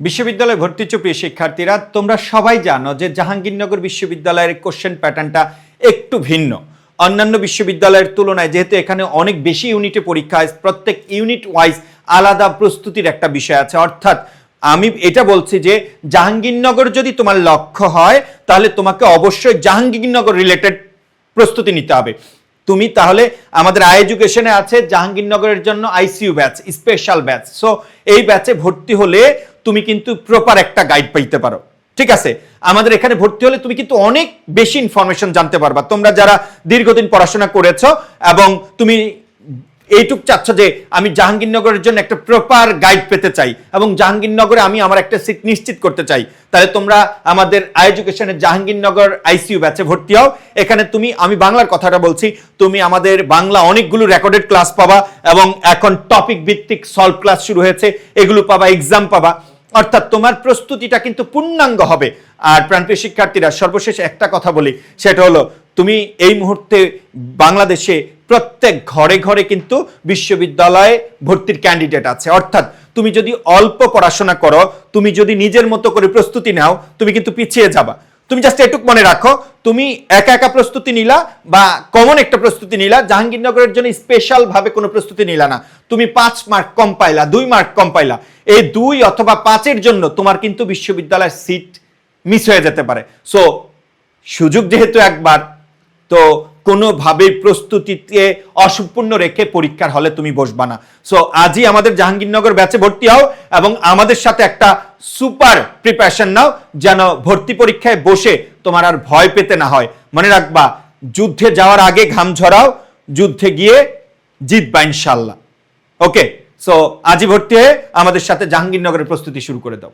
বিশ্ববিদ্যালয়ে ভর্তি ইচ্ছুক শিক্ষার্থীরা, তোমরা সবাই জানো যে জাহাঙ্গীরনগর বিশ্ববিদ্যালয়ের কোশ্চেন প্যাটার্নটা একটু ভিন্ন। অন্যান্য বিশ্ববিদ্যালয়ের তুলনায় যেহেতু এখানে অনেক বেশি ইউনিটে পরীক্ষা হয় প্রত্যেক ইউনিট ওয়াইজ আলাদা প্রস্তুতির একটা বিষয় আছে। অর্থাৎ আমি এটা বলছি যে জাহাঙ্গীরনগর যদি তোমার লক্ষ্য হয়, তাহলে তোমাকে অবশ্যই জাহাঙ্গীরনগর রিলেটেড প্রস্তুতি নিতে হবে। তুমি তাহলে আমাদের আই এডুকেশনে আছে জাহাঙ্গীরনগরের জন্য ICU batch special batch so এই ব্যাচে ভর্তি হলে তুমি কিন্তু প্রপার একটা গাইড পাইতে পারো। ঠিক আছে? আমাদের এখানে ভর্তি হলে তুমি কিন্তু অনেক বেশি ইনফরমেশন জানতে পারবা। তোমরা যারা দীর্ঘদিন পড়াশোনা করেছ এবং তুমি এইটুক চাচ্ছ যে আমি জাহাঙ্গীরনগরের জন্য একটা প্রপার গাইড পেতে চাই এবং জাহাঙ্গীরনগরে আমি আমার একটা সিট নিশ্চিত করতে চাই, তাহলে তোমরা আমাদের আই এডুকেশনের জাহাঙ্গীরনগর আইসিইউ ব্যাচে ভর্তি হও। এখানে তুমি, আমি বাংলার কথাটা বলছি, তুমি আমাদের বাংলা অনেকগুলো রেকর্ডেড ক্লাস পাবা এবং এখন টপিক ভিত্তিক সলভ ক্লাস শুরু হয়েছে। এগুলো পাবা এক্সাম পাবা। অর্থাৎ তোমার প্রস্তুতিটা কিন্তু পূর্ণাঙ্গ হবে। আর প্রাণপ্রিয় শিক্ষার্থীরা, সর্বশেষ একটা কথা বলি, সেটা হলো, তুমি এই মুহূর্তে বাংলাদেশে প্রত্যেক ঘরে ঘরে কিন্তু বিশ্ববিদ্যালয়ে ভর্তির ক্যান্ডিডেট আছে। অর্থাৎ তুমি যদি অল্প পড়াশোনা করো, তুমি যদি নিজের মতো করে প্রস্তুতি নাও, তুমি কিন্তু পিছিয়ে যাবা। তুমি জাস্ট এটুক মনে রাখো, তুমি একা একা প্রস্তুতি নিলা বা কমন একটা প্রস্তুতি নিলা, জাহাঙ্গীরনগরের জন্য স্পেশাল ভাবে কোনো প্রস্তুতি নিলা না। তুমি পাঁচ মার্ক কম পাইলা, দুই মার্ক কম পাইলা। এই দুই অথবা পাঁচের জন্য তোমার কিন্তু বিশ্ববিদ্যালয়ের সিট মিস হয়ে যেতে পারে। সো সুযোগ যেহেতু একবার, তো কোনোভাবেই প্রস্তুতিতে অসম্পূর্ণ রেখে পরীক্ষার হলে তুমি বসবা না। সো আজই আমাদের জাহাঙ্গীরনগর ব্যাচে ভর্তি হও এবং আমাদের সাথে একটা সুপার প্রিপারেশন নাও, যেন ভর্তি পরীক্ষায় বসে তোমার আর ভয় পেতে না হয়। মনে রাখবা, যুদ্ধে যাওয়ার আগে ঘাম ঝরাও, যুদ্ধে গিয়ে জিতবা ইনশাল্লাহ ওকে সো আজই ভর্তি হয়ে আমাদের সাথে জাহাঙ্গীরনগরের প্রস্তুতি শুরু করে দাও।